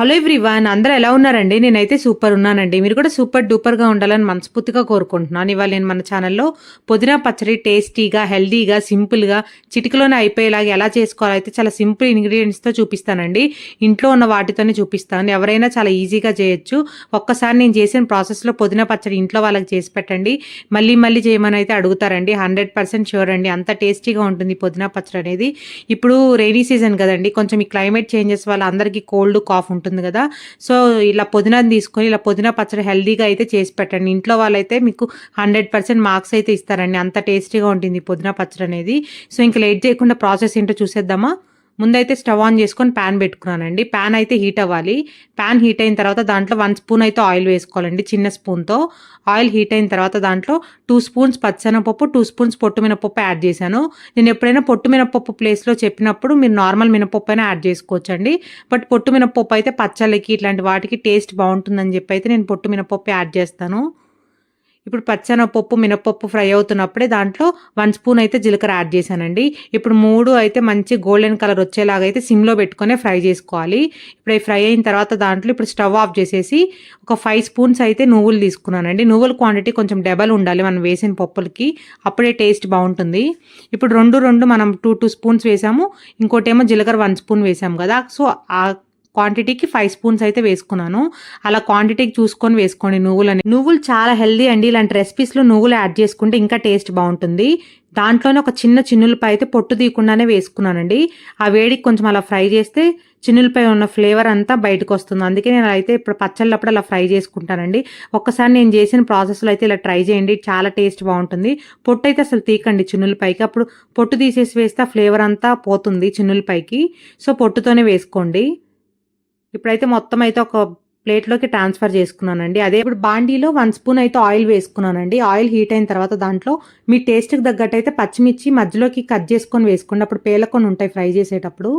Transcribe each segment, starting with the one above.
Hello everyone అందరూ ఎలా ఉన్నారండి? నేనైతే సూపర్ ఉన్నానండి. మీరు కూడా సూపర్ డూపర్గా ఉండాలని మనస్ఫూర్తిగా కోరుకుంటున్నాను. ఇవాళ నేను మన ఛానల్లో పుదీనా పచ్చడి టేస్టీగా హెల్దీగా సింపుల్గా చిటికలోనే అయిపోయేలాగా ఎలా చేసుకోవాలో అయితే చాలా సింపుల్ ఇంగ్రీడియంట్స్తో చూపిస్తానండి. ఇంట్లో ఉన్న వాటితోనే చూపిస్తాను. ఎవరైనా చాలా ఈజీగా చేయొచ్చు. ఒక్కసారి నేను చేసిన ప్రాసెస్లో పుదీనా పచ్చడి ఇంట్లో వాళ్ళకి చేసి పెట్టండి. మళ్ళీ మళ్ళీ చేయమని అయితే అడుగుతారండి. హండ్రెడ్ పర్సెంట్ షూర్ అండి. అంత టేస్టీగా ఉంటుంది పుదీనా పచ్చడి అనేది. ఇప్పుడు రెయినీ సీజన్ కదండి. కొంచెం ఈ క్లైమేట్ చేంజెస్ వల్ల అందరికీ కోల్డ్ కాఫ్ ఉంటుంది. కదా. సో ఇలా పుదీనాని తీసుకొని ఇలా పుదీనా పచ్చడి హెల్దీగా అయితే చేసి పెట్టండి. ఇంట్లో వాళ్ళైతే మీకు హండ్రెడ్ పర్సెంట్ మార్క్స్ అయితే ఇస్తారండి. అంత టేస్టీగా ఉంటుంది పుదీనా పచ్చడి అనేది సో ఇంకా లేట్ చేయకుండా ప్రాసెస్ ఏంటో చూసేద్దామా? ముందైతే స్టవ్ ఆన్ చేసుకొని ప్యాన్ పెట్టుకున్నానండి. ప్యాన్ అయితే హీట్ అవ్వాలి. ప్యాన్ హీట్ అయిన తర్వాత దాంట్లో వన్ స్పూన్ అయితే ఆయిల్ వేసుకోవాలండి చిన్న స్పూన్తో. ఆయిల్ హీట్ అయిన తర్వాత దాంట్లో టూ స్పూన్స్ పచ్చనపప్పు టూ స్పూన్స్ పొట్టు మినపప్పు యాడ్ చేశాను. నేను ఎప్పుడైనా పొట్టు మినపప్పు ప్లేస్లో చెప్పినప్పుడు మీరు నార్మల్ మినపప్పు అయినా యాడ్ చేసుకోవచ్చండి. బట్ పొట్టు మినపప్పు అయితే పచ్చళ్ళకి ఇట్లాంటి వాటికి టేస్ట్ బాగుంటుందని చెప్పి అయితే నేను పొట్టు మినపప్పు యాడ్ చేస్తాను. ఇప్పుడు పచ్చనపప్పు మినపప్పు ఫ్రై అవుతున్నప్పుడే దాంట్లో వన్ స్పూన్ అయితే జీలకర్ర యాడ్ చేశానండి. ఇప్పుడు మూడు అయితే మంచి గోల్డెన్ కలర్ వచ్చేలాగా అయితే సిమ్లో పెట్టుకునే ఫ్రై చేసుకోవాలి. ఇప్పుడు ఫ్రై అయిన తర్వాత దాంట్లో ఇప్పుడు స్టవ్ ఆఫ్ చేసేసి ఒక ఫైవ్ స్పూన్స్ అయితే నువ్వులు తీసుకున్నానండి. నువ్వుల క్వాంటిటీ కొంచెం డబల్ ఉండాలి మనం వేసిన పప్పులకి. అప్పుడే టేస్ట్ బాగుంటుంది. ఇప్పుడు రెండు రెండు మనం టూ టూ స్పూన్స్ వేసాము. ఇంకోటేమో జీలకర్ర వన్ స్పూన్ వేసాము కదా. సో ఆ క్వాంటిటీకి ఫైవ్ స్పూన్స్ అయితే వేసుకున్నాను. అలా క్వాంటిటీకి చూసుకొని వేసుకోండి నువ్వులని. నువ్వులు చాలా హెల్దీ అండి. ఇలాంటి రెసిపీస్లో నువ్వులు యాడ్ చేసుకుంటే ఇంకా టేస్ట్ బాగుంటుంది. దాంట్లోనే ఒక చిన్న చిన్నులపై అయితే పొట్టు తీయకుండానే వేసుకున్నానండి. ఆ వేడికి కొంచెం అలా ఫ్రై చేస్తే చిన్నులపై ఉన్న ఫ్లేవర్ అంతా బయటకు వస్తుంది. అందుకే నేను అయితే ఇప్పుడు పచ్చళ్ళప్పుడు అలా ఫ్రై చేసుకుంటానండి. ఒక్కసారి నేను చేసిన ప్రాసెస్లో అయితే ఇలా ట్రై చేయండి. చాలా టేస్ట్ బాగుంటుంది. పొట్టు అయితే అసలు తీకండి చిన్నులపైకి అప్పుడు పొట్టు తీసేసి వేస్తే ఆ ఫ్లేవర్ అంతా పోతుంది చిన్నులపైకి సో పొట్టుతోనే వేసుకోండి. ఇప్పుడైతే మొత్తం అయితే ఒక ప్లేట్లోకి ట్రాన్స్ఫర్ చేసుకున్నానండి. అదే ఇప్పుడు బాండీలో వన్ స్పూన్ అయితే ఆయిల్ వేసుకున్నానండి. ఆయిల్ హీట్ అయిన తర్వాత దాంట్లో మీ టేస్ట్కి తగ్గట్టు అయితే పచ్చిమిర్చి మధ్యలోకి కట్ చేసుకొని వేసుకోండి. అప్పుడు పేలకొని ఉంటాయి ఫ్రై చేసేటప్పుడు.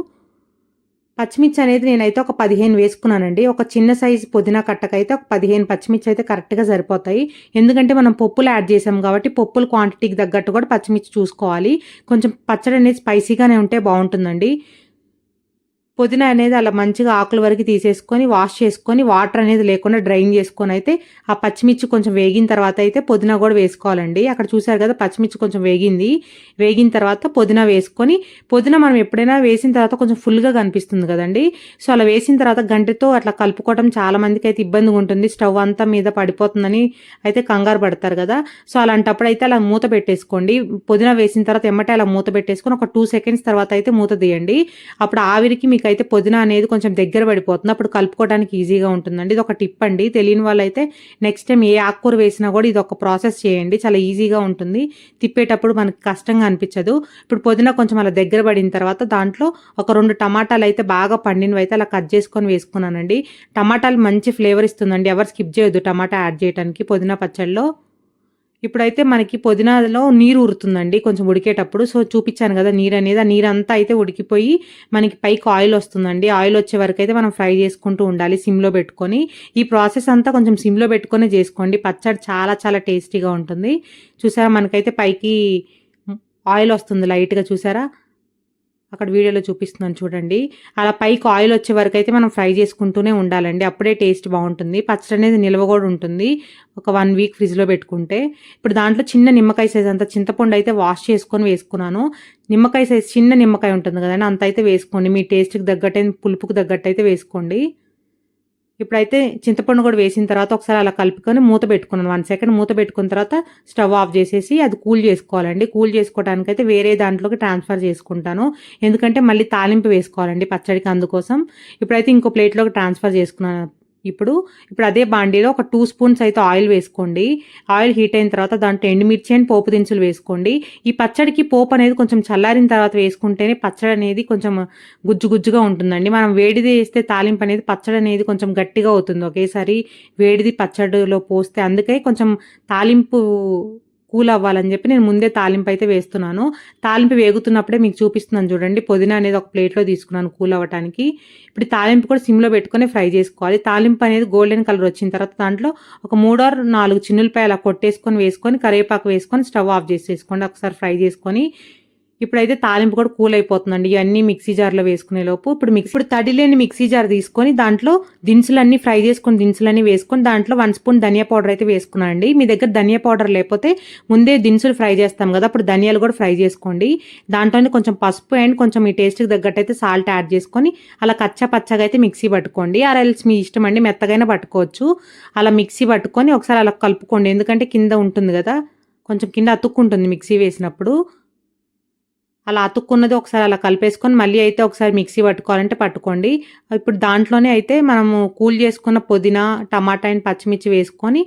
పచ్చిమిర్చి అనేది నేనైతే ఒక పదిహేను వేసుకున్నానండి. ఒక చిన్న సైజు పుదీనా కట్టకైతే ఒక పదిహేను పచ్చిమిర్చి అయితే కరెక్ట్గా సరిపోతాయి. ఎందుకంటే మనం పప్పులు యాడ్ చేసాం కాబట్టి పప్పుల క్వాంటిటీకి తగ్గట్టు కూడా పచ్చిమిర్చి చూసుకోవాలి. కొంచెం పచ్చడి అనేది స్పైసీగానే ఉంటే బాగుంటుందండి. పుదీనా అనేది అలా మంచిగా ఆకుల వరకు తీసేసుకొని వాష్ చేసుకొని వాటర్ అనేది లేకుండా డ్రైన్ చేసుకొని అయితే ఆ పచ్చిమిర్చి కొంచెం వేగిన తర్వాత అయితే పుదీనా కూడా వేసుకోవాలండి. అక్కడ చూసారు కదా పచ్చిమిర్చి కొంచెం వేగింది. వేగిన తర్వాత పుదీనా వేసుకొని పుదీనా మనం ఎప్పుడైనా వేసిన తర్వాత కొంచెం ఫుల్గా కనిపిస్తుంది కదండి. సో అలా వేసిన తర్వాత గంటతో అట్లా కలుపుకోవడం చాలా మందికి అయితే ఇబ్బందిగా ఉంటుంది. స్టవ్ అంతా మీద పడిపోతుందని అయితే కంగారు పడతారు కదా. సో అలాంటప్పుడు అయితే అలా మూత పెట్టేసుకోండి. పుదీనా వేసిన తర్వాత ఎమ్మటే అలా మూత పెట్టేసుకొని ఒక టూ సెకండ్స్ తర్వాత అయితే మూత తీయండి. అప్పుడు ఆవిరికి మీకు అయితే పుదీనా అనేది కొంచెం దగ్గర పడిపోతుంది. అప్పుడు కలుపుకోవడానికి ఈజీగా ఉంటుందండి. ఇది ఒక టిప్ అండి. తెలియని వాళ్ళైతే నెక్స్ట్ టైం ఏ ఆకుకూర వేసినా కూడా ఇది ఒక ప్రాసెస్ చేయండి. చాలా ఈజీగా ఉంటుంది. తిప్పేటప్పుడు మనకి కష్టంగా అనిపించదు. ఇప్పుడు పుదీనా కొంచెం అలా దగ్గర పడిన తర్వాత దాంట్లో ఒక రెండు టమాటాలు అయితే బాగా పండినవి అయితే అలా కట్ చేసుకొని వేసుకున్నానండి. టమాటాలు మంచి ఫ్లేవర్ ఇస్తుందండి. ఎవరు స్కిప్ చేయొద్దు టమాటా యాడ్ చేయడానికి పుదీనా పచ్చడిలో ఇప్పుడైతే మనకి పుదీనాలో నీరు ఉరుతుందండి కొంచెం ఉడికేటప్పుడు. సో చూపించాను కదా నీరు అనేది ఆ నీరు అంతా అయితే ఉడికిపోయి మనకి పైకి ఆయిల్ వస్తుందండి. ఆయిల్ వచ్చే వరకు అయితే మనం ఫ్రై చేసుకుంటూ ఉండాలి సిమ్లో పెట్టుకొని. ఈ ప్రాసెస్ అంతా కొంచెం సిమ్లో పెట్టుకొని చేసుకోండి. పచ్చడి చాలా చాలా టేస్టీగా ఉంటుంది. చూసారా మనకైతే పైకి ఆయిల్ వస్తుంది లైట్గా చూసారా? అక్కడ వీడియోలో చూపిస్తున్నాను చూడండి. అలా పైకి ఆయిల్ వచ్చే వరకు అయితే మనం ఫ్రై చేసుకుంటూనే ఉండాలండి. అప్పుడే టేస్ట్ బాగుంటుంది. పచ్చడి అనేది నిల్వ కూడా ఉంటుంది. ఒక వన్ వీక్ ఫ్రిడ్జ్లో పెట్టుకుంటే. ఇప్పుడు దాంట్లో చిన్న నిమ్మకాయ సైజ్ అంత చింతపండు అయితే వాష్ చేసుకొని వేసుకున్నాను. నిమ్మకాయ సైజ్ చిన్న నిమ్మకాయ ఉంటుంది కదండి అంత అయితే వేసుకోండి. మీ టేస్ట్కి తగ్గట్టు పులుపుకి తగ్గట్టు అయితే వేసుకోండి. ఇప్పుడైతే చింతపండు కూడా వేసిన తర్వాత ఒకసారి అలా కలుపుకొని మూత పెట్టుకున్నాను. వన్ సెకండ్ మూత పెట్టుకున్న తర్వాత స్టవ్ ఆఫ్ చేసేసి అది కూల్ చేసుకోవాలండి. కూల్ చేసుకోవడానికైతే వేరే దాంట్లోకి ట్రాన్స్ఫర్ చేసుకుంటాను. ఎందుకంటే మళ్ళీ తాలింపు వేసుకోవాలండి పచ్చడికి అందుకోసం. ఇప్పుడైతే ఇంకో ప్లేట్లోకి ట్రాన్స్ఫర్ చేసుకున్నాను. ఇప్పుడు ఇప్పుడు అదే బాండీలో ఒక టూ స్పూన్స్ అయితే ఆయిల్ వేసుకోండి. ఆయిల్ హీట్ అయిన తర్వాత దాంట్లో ఎండుమిర్చి అండ్ పోపు దినుసులు వేసుకోండి. ఈ పచ్చడికి పోపు అనేది కొంచెం చల్లారిన తర్వాత వేసుకుంటేనే పచ్చడి అనేది కొంచెం గుజ్జు గుజ్జుగా ఉంటుందండి. మనం వేడిది వేస్తే తాలింపు అనేది పచ్చడి అనేది కొంచెం గట్టిగా అవుతుంది. ఒకేసారి వేడిది పచ్చడిలో పోస్తే అందుకే కొంచెం తాలింపు కూల్ అవ్వాలని చెప్పి నేను ముందే తాలింపు అయితే వేస్తున్నాను. తాలింపు వేగుతున్నప్పుడే మీకు చూపిస్తున్నాను చూడండి. పుదీనా అనేది ఒక ప్లేట్లో తీసుకున్నాను కూల్ అవ్వడానికి ఇప్పుడు తాలింపు కూడా సిమ్లో పెట్టుకొని ఫ్రై చేసుకోవాలి. తాలింపు అనేది గోల్డెన్ కలర్ వచ్చిన తర్వాత దాంట్లో ఒక మూడో నాలుగు చిన్నులపై అలా కొట్టేసుకొని వేసుకొని కరివేపాకు వేసుకొని స్టవ్ ఆఫ్ చేసేసుకోండి. ఒకసారి ఫ్రై చేసుకొని ఇప్పుడైతే తాలింపు కూడా కూల్ అయిపోతుందండి ఇవన్నీ మిక్సీ జార్లో వేసుకునే లోపు ఇప్పుడు మిక్సీ ఇప్పుడు తడి లేని మిక్సీ జార్ తీసుకొని దాంట్లో దినుసులన్నీ ఫ్రై చేసుకొని దినుసులన్నీ వేసుకొని దాంట్లో వన్ స్పూన్ ధనియా పౌడర్ అయితే వేసుకున్నానండి మీ దగ్గర ధనియా పౌడర్ లేకపోతే ముందే దినుసులు ఫ్రై చేస్తాం కదా అప్పుడు ధనియాలు కూడా ఫ్రై చేసుకోండి. దాంట్లోనే కొంచెం పసుపు అండ్ కొంచెం మీ టేస్ట్కి తగ్గట్టు అయితే సాల్ట్ యాడ్ చేసుకొని అలా కచ్చా పచ్చగా అయితే మిక్సీ పట్టుకోండి. ఆర్ఎల్స్ మీ ఇష్టం అండి మెత్తగైనా పట్టుకోవచ్చు. అలా మిక్సీ పట్టుకొని ఒకసారి అలా కలుపుకోండి. ఎందుకంటే కింద ఉంటుంది కదా కొంచెం కింద అతుక్కుంటుంది మిక్సీ వేసినప్పుడు. అలా అతుక్కున్నది ఒకసారి అలా కలిపేసుకొని మళ్ళీ అయితే ఒకసారి మిక్సీ పట్టుకోవాలంటే పట్టుకోండి. ఇప్పుడు దాంట్లోనే అయితే మనము కూల్ చేసుకున్న పుదీనా టమాటా అండ్ పచ్చిమిర్చి వేసుకొని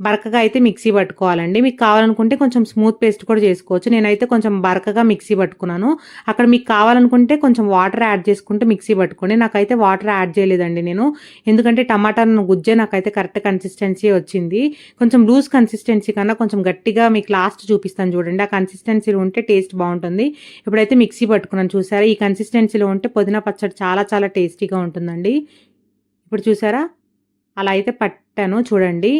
బరకగా అయితే మిక్సీ పట్టుకోవాలండి. మీకు కావాలనుకుంటే కొంచెం స్మూత్ పేస్ట్ కూడా చేసుకోవచ్చు. నేనైతే కొంచెం బరకగా మిక్సీ పట్టుకున్నాను. అక్కడ మీకు కావాలనుకుంటే కొంచెం వాటర్ యాడ్ చేసుకుంటే మిక్సీ పట్టుకోండి. నాకైతే వాటర్ యాడ్ చేయలేదండి నేను. ఎందుకంటే టమాటాను గుజ్జే నాకైతే కరెక్ట్ కన్సిస్టెన్సీ వచ్చింది. కొంచెం లూజ్ కన్సిస్టెన్సీ కన్నా కొంచెం గట్టిగా మీకు లాస్ట్ చూపిస్తాను చూడండి. ఆ కన్సిస్టెన్సీలో ఉంటే టేస్ట్ బాగుంటుంది. ఇప్పుడైతే మిక్సీ పట్టుకున్నాను. చూసారా? ఈ కన్సిస్టెన్సీలో ఉంటే పుదీనా పచ్చడి చాలా చాలా టేస్టీగా ఉంటుందండి. ఇప్పుడు చూసారా? అలా అయితే పట్టాను. చూడండి.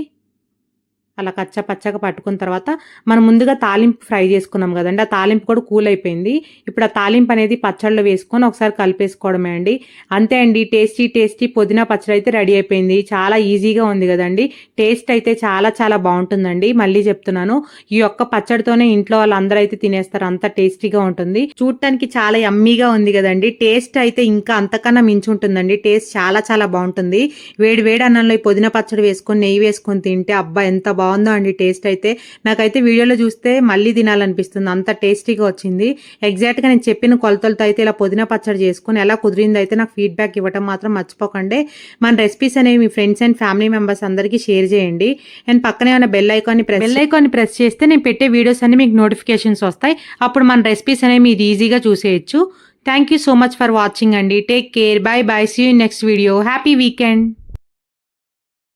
అలా కచ్చ పచ్చగా పట్టుకున్న తర్వాత మనం ముందుగా తాలింపు ఫ్రై చేసుకున్నాం కదండి. ఆ తాలింపు కూడా కూల్ అయిపోయింది. ఇప్పుడు ఆ తాలింపు అనేది పచ్చళ్ళు వేసుకొని ఒకసారి కలిపేసుకోవడమే అండి. అంతే అండి. టేస్టీ టేస్టీ పుదీనా పచ్చడి అయితే రెడీ అయిపోయింది. చాలా ఈజీగా ఉంది కదండి. టేస్ట్ అయితే చాలా చాలా బాగుంటుందండి. మళ్ళీ చెప్తున్నాను. ఈ యొక్క పచ్చడితోనే ఇంట్లో వాళ్ళందరూ అయితే తినేస్తారు. అంత టేస్టీగా ఉంటుంది. చూడటానికి చాలా యమ్మీగా ఉంది కదండి. టేస్ట్ అయితే ఇంకా అంతకన్నా మించి ఉంటుందండి. టేస్ట్ చాలా చాలా బాగుంటుంది. వేడి వేడి అన్నంలో ఈ పుదీనా పచ్చడి వేసుకొని నెయ్యి వేసుకొని తింటే అబ్బా ఎంత బాగుందో అండి టేస్ట్ అయితే? నాకైతే వీడియోలో చూస్తే మళ్ళీ తినాలనిపిస్తుంది. అంత టేస్టీగా వచ్చింది. ఎగ్జాక్ట్గా నేను చెప్పిన కొలతలతో అయితే ఇలా పుదీనా పచ్చడి చేసుకుని ఎలా కుదిరిందో అయితే నాకు ఫీడ్బ్యాక్ ఇవ్వటం మాత్రం మర్చిపోకండి. మన రెసిపీస్ అనేవి మీ ఫ్రెండ్స్ అండ్ ఫ్యామిలీ మెంబర్స్ అందరికీ షేర్ చేయండి. అండ్ పక్కనే ఉన్న బెల్ ఐకాన్ని ప్రెస్ బెల్ ఐకాన్ని ప్రెస్ చేస్తే నేను పెట్టే వీడియోస్ అన్ని మీకు నోటిఫికేషన్స్ వస్తాయి. అప్పుడు మన రెసిపీస్ అనేవి మీరు ఈజీగా చూసేయచ్చు. Thank you so much for watching అండి. Take care bye bye see you next video happy weekend